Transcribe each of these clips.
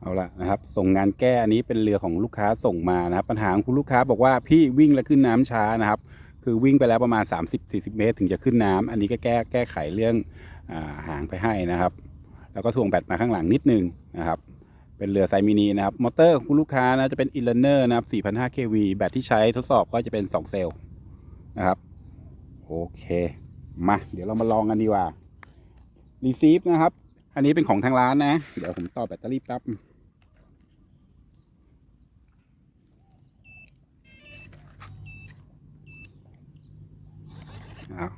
เอาละนะครับ ส่งงานแก้อันนี้เป็นเรือของลูกค้าส่งมานะครับ ปัญหาของคุณลูกค้าบอกว่าพี่วิ่งแล้วขึ้นน้ำช้านะครับ คือวิ่งไปแล้วประมาณ 30-40 เมตร ถึงจะขึ้นน้ำอันนี้ก็แก้แก้ไขเรื่องอาหางไปให้นะครับ แล้วก็ทวงแบตมาข้างหลังนิดนึงนะครับ เป็นเรือไซมินินะครับ มอเตอร์ของคุณลูกค้านะจะเป็น e l e a r n e r นะครับ 4,500 kV แบตที่ใช้ทดสอบก็จะเป็น 2 เซลล์นะครับโอเค มา เดี๋ยวเรามาลองกันดีกว่า receive นะครับ อันนี้เป็นของทางร้านนะ เดี๋ยวผมต่อแบตเตอรี่แป๊บเอา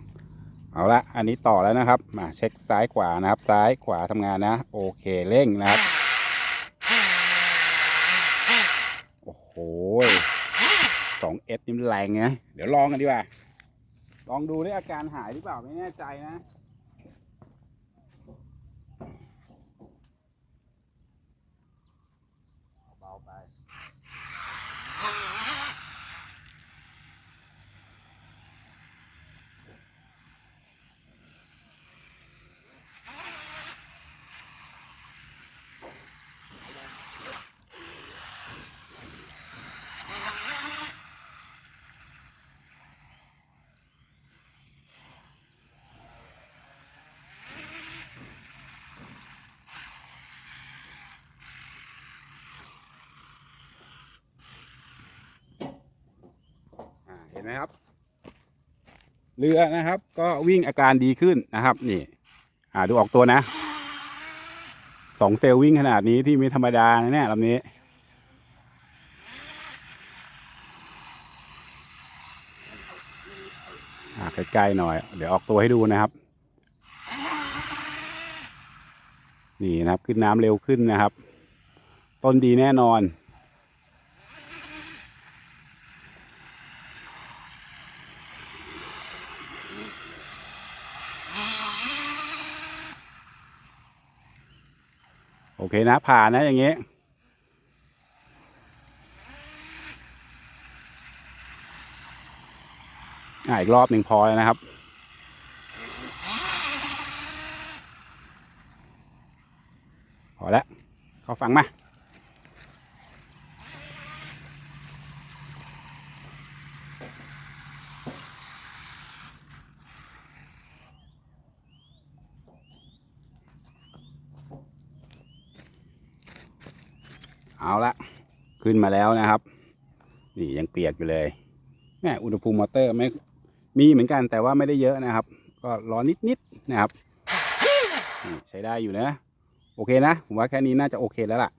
เอาละอันนี้ต่อแล้วนะครับ มาเช็คซ้ายขวานะครับ ซ้ายขวาทำงานนะ โอเคเร่งนะครับ โอ้โหสองเอสนี่มันแรงไงเดี๋ยวลองกันดีกว่า ลองดูได้อาการหายหรือเปล่าไม่แน่ใจนะ เบาไป อ่าเห็นไหมครับ เรือนะครับ ก็วิ่งอาการดีขึ้นนะครับ นี่อ่าดูออกตัวนะสองเซลล์วิ่งขนาดนี้ที่ไม่ธรรมดานะเนี่ยลำนี้ ใกล้ๆหน่อย เดี๋ยวออกตัวให้ดูนะครับ นี่นะครับขึ้นน้ำเร็วขึ้นนะครับ ต้นดีแน่นอน โอเคนะ ผ่านนะอย่างเงี้ยอ่าอีกรอบหนึ่งพอแล้วนะครับ พอแล้ว เขาฟังมา เอาละขึ้นมาแล้วนะครับ นี่ยังเปียกอยู่เลยแม่อุณหภูมิมอเตอร์ไม่มีเหมือนกันแต่ว่าไม่ได้เยอะนะครับ ก็ร้อนนิดๆนะครับนี่ใช้ได้อยู่นะ โอเคนะ ผมว่าแค่นี้น่าจะโอเคแล้วล่ะ